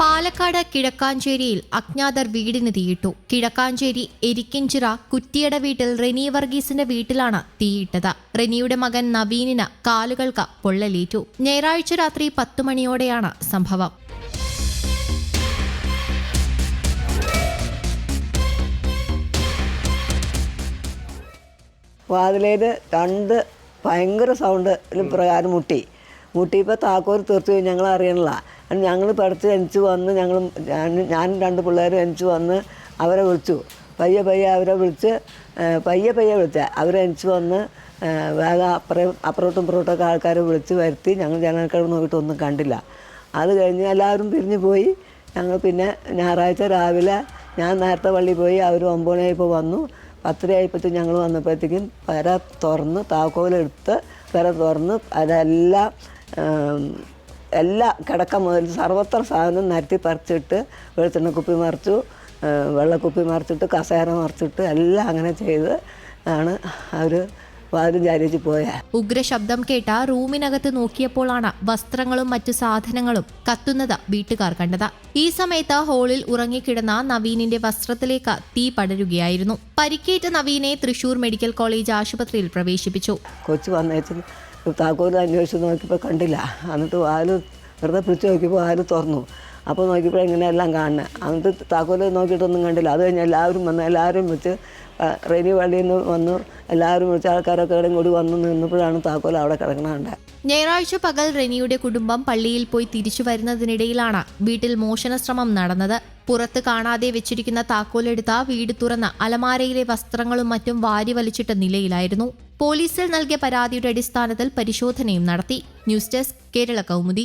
പാലക്കാട് കിഴക്കാഞ്ചേരിയിൽ അജ്ഞാതർ വീടിന് തീയിട്ടു. കിഴക്കാഞ്ചേരി എരിക്കിഞ്ചിറ കുറ്റിയട വീട്ടിൽ റെനി വർഗീസിന്റെ വീട്ടിലാണ് തീയിട്ടത്. റെനിയുടെ മകൻ നവീനിന് കാലുകൾക്ക് പൊള്ളലേറ്റു. ഞായറാഴ്ച രാത്രി പത്തു മണിയോടെയാണ് സംഭവം. വാതിലേത് രണ്ട് ഭയങ്കര സൗണ്ട് പ്രകാരം മുട്ടി. മുട്ടിയപ്പോൾ താക്കോൽ തീർത്തു ഞങ്ങൾ അറിയണില്ല ഞങ്ങൾ പഠിച്ച് എനിച്ച് വന്ന് ഞങ്ങൾ ഞാനും രണ്ട് പിള്ളേരും എനിച്ച് വന്ന് അവരെ വിളിച്ചു. പയ്യെ പയ്യെ അവരെ വിളിച്ച് പയ്യെ പയ്യെ വിളിച്ച. അവരെ എനിച്ച് വന്ന് വേഗം അപ്പുറം അപ്പുറത്തും ഇപ്പുറത്തൊക്കെ ആൾക്കാരെ വിളിച്ച് വരുത്തി ഞങ്ങൾ ജനൽക്കടവ് നോക്കിയിട്ട് ഒന്നും കണ്ടില്ല. അത് കഴിഞ്ഞ് എല്ലാവരും പിരിഞ്ഞു പോയി. ഞങ്ങൾ പിന്നെ ഞായറാഴ്ച രാവിലെ ഞാൻ നേരത്തെ പള്ളി പോയി അവർ ഒമ്പത് മണിയായപ്പോൾ വന്നു. പത്തരയായപ്പോഴത്തേക്കും ഞങ്ങൾ വന്നപ്പോഴത്തേക്കും പെര തുറന്ന് താക്കോലെടുത്ത് പെര തുറന്ന് അതെല്ലാം എല്ലാ കിടക്ക മുതൽ സർവത്ര സാധനം നിരത്തി പറിച്ചിട്ട് വെളിച്ചെണ്ണ കുപ്പി മറിച്ചു വെള്ളക്കുപ്പി മറിച്ചിട്ട് കസേര മറിച്ചിട്ട് എല്ലാം അങ്ങനെ ചെയ്ത് ആണ് അവർ ഉഗ്രശബ്ദം കേട്ട റൂമിനകത്ത് നോക്കിയപ്പോഴാണ് വസ്ത്രങ്ങളും മറ്റു സാധനങ്ങളും കത്തുന്നത് വീട്ടുകാർ കണ്ടത്. ഈ സമയത്ത് ഹോളിൽ ഉറങ്ങിക്കിടന്ന നവീനിന്റെ വസ്ത്രത്തിലേക്ക് തീ പടരുകയായിരുന്നു. പരിക്കേറ്റ നവീനെ തൃശൂർ മെഡിക്കൽ കോളേജ് ആശുപത്രിയിൽ പ്രവേശിപ്പിച്ചു. കൊച്ചു വന്നേച്ചു താക്കോൽ അന്വേഷിച്ചു നോക്കിയപ്പോൾ കണ്ടില്ല. എന്നിട്ട് വാൽ വെറുതെ പിടിച്ചു നോക്കിയപ്പോൾ വാൽ തുറന്നു. അപ്പോൾ നോക്കിയപ്പോൾ ഇങ്ങനെയെല്ലാം കാണുന്നത് എന്നിട്ട് താക്കോൽ നോക്കിയിട്ടൊന്നും കണ്ടില്ല. അത് കഴിഞ്ഞ് എല്ലാവരും വന്ന് എല്ലാവരും വെച്ച് റെനി പള്ളിയിൽ നിന്ന് വന്നു എല്ലാവരും വിളിച്ച ആൾക്കാരൊക്കെ ഇങ്ങോട്ട് വന്ന് നിന്നപ്പോഴാണ് താക്കോൽ അവിടെ കിടക്കണുണ്ട് ഞായറാഴ്ച പകൽ റെനിയുടെ കുടുംബം പള്ളിയിൽ പോയി തിരിച്ചു വരുന്നതിനിടയിലാണ് വീട്ടിൽ മോഷണശ്രമം നടന്നത്. പുറത്ത് കാണാതെ വെച്ചിരിക്കുന്ന താക്കോലെടുത്ത വീട് തുറന്ന് അലമാരയിലെ വസ്ത്രങ്ങളും മറ്റും വാരി വലിച്ചിട്ട നിലയിലായിരുന്നു. പോലീസിൽ നൽകിയ പരാതിയുടെ അടിസ്ഥാനത്തിൽ പരിശോധനയും നടത്തി. News desk Kerala Kaumudi.